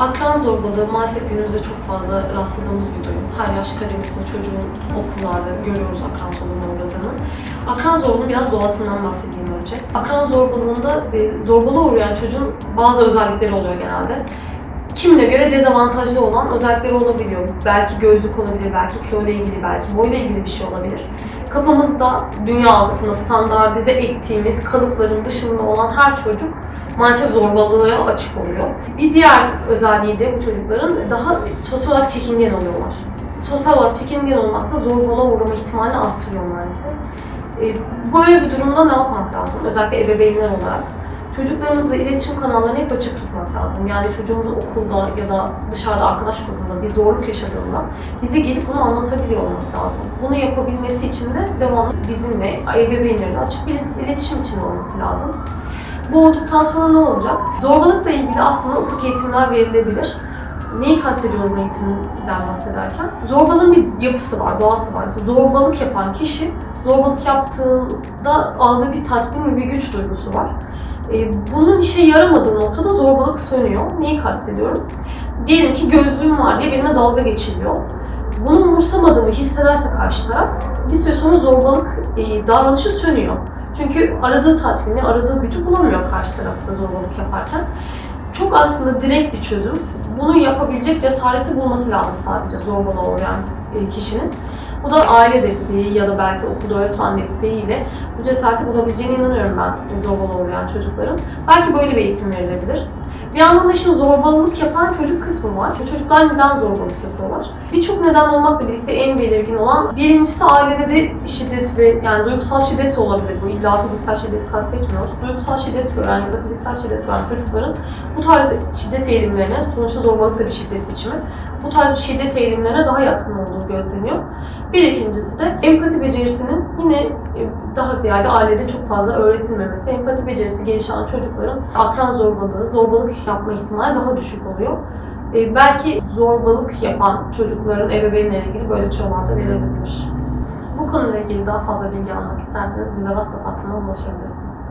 Akran zorbalığı maalesef günümüzde çok fazla rastladığımız bir durum. Her yaş kademisinde çocuğun okullarda görüyoruz akran zorbalığına uğradığını. Akran zorbalığının biraz doğasından bahsedeyim önce. Akran zorbalığında e, zorbalığa uğrayan çocuğun bazı özellikleri oluyor genelde. Kimine göre dezavantajlı olan özellikleri olabiliyor. Belki gözlük olabilir, belki kilo ile ilgili, belki boyla ilgili bir şey olabilir. Kafamızda dünya algısında standartize ettiğimiz kalıpların dışında olan her çocuk maalesef zorbalığa açık oluyor. Bir diğer özelliği de bu çocukların daha sosyal olarak çekingen oluyorlar. Sosyal olarak çekingen olmak da zorbalığa uğrama ihtimalini arttırıyor maalesef. E, Böyle bir durumda ne yapmak lazım? Özellikle ebeveynler olarak. Çocuklarımızla iletişim kanallarını hep açık tutmak lazım. Yani çocuğumuz okulda ya da dışarıda arkadaş grubunda bir zorluk yaşadığında bize gelip bunu anlatabiliyor olması lazım. Bunu yapabilmesi için de devamlı bizimle, ebeveynlerle açık bir iletişim içinde olması lazım. Bu olduktan sonra ne olacak? Zorbalıkla ilgili aslında ufak eğitimler verilebilir. Neyi kastediyorum eğitimden bahsederken? Zorbalığın bir yapısı var, doğası var. Zorbalık yapan kişi zorbalık yaptığında aldığı bir tatmin ve bir güç duygusu var. E, bunun işe yaramadığı noktada zorbalık sönüyor. Neyi kastediyorum? Diyelim ki gözlüğüm var diye benimle dalga geçiliyor. Bunu umursamadığımı hissederse karşı taraf bir süre sonra zorbalık e, davranışı sönüyor. Çünkü aradığı tatmini, aradığı gücü bulamıyor karşı tarafta zorbalık yaparken. Çok aslında direkt bir çözüm. Bunu yapabilecek cesareti bulması lazım sadece zorbalığa uğrayan e, kişinin. Bu da aile desteği ya da belki okulda öğretmen desteğiyle bu cesareti bulabileceğine inanıyorum ben zorbalığa uğrayan çocukların. Belki böyle bir eğitim verilebilir. Bir yandan da işin zorbalık yapan çocuk kısmı var. Bu çocuklar neden zorbalık yapıyorlar? Birçok neden olmakla birlikte en belirgin olan birincisi ailede de şiddet ve yani duygusal şiddet de olabilir. Bu illa fiziksel şiddeti kastetmiyoruz. Duygusal şiddet gören ya da fiziksel şiddet gören çocukların bu tarz şiddet eğilimlerine, sonuçta zorbalık da bir şiddet biçimi, bu tarz bir şiddet eğilimlerine daha yatkın olduğu gözleniyor. Bir ikincisi de empati becerisinin yine e, daha ziyade ailede çok fazla öğretilmemesi. Empati becerisi gelişen çocukların akran zorbalığı, zorbalık yapma ihtimali daha düşük oluyor. E, belki zorbalık yapan çocukların ebeveynleriyle ilgili böyle tüyolar da verilebilir. Bu konuyla ilgili daha fazla bilgi almak isterseniz bize WhatsApp hattına ulaşabilirsiniz.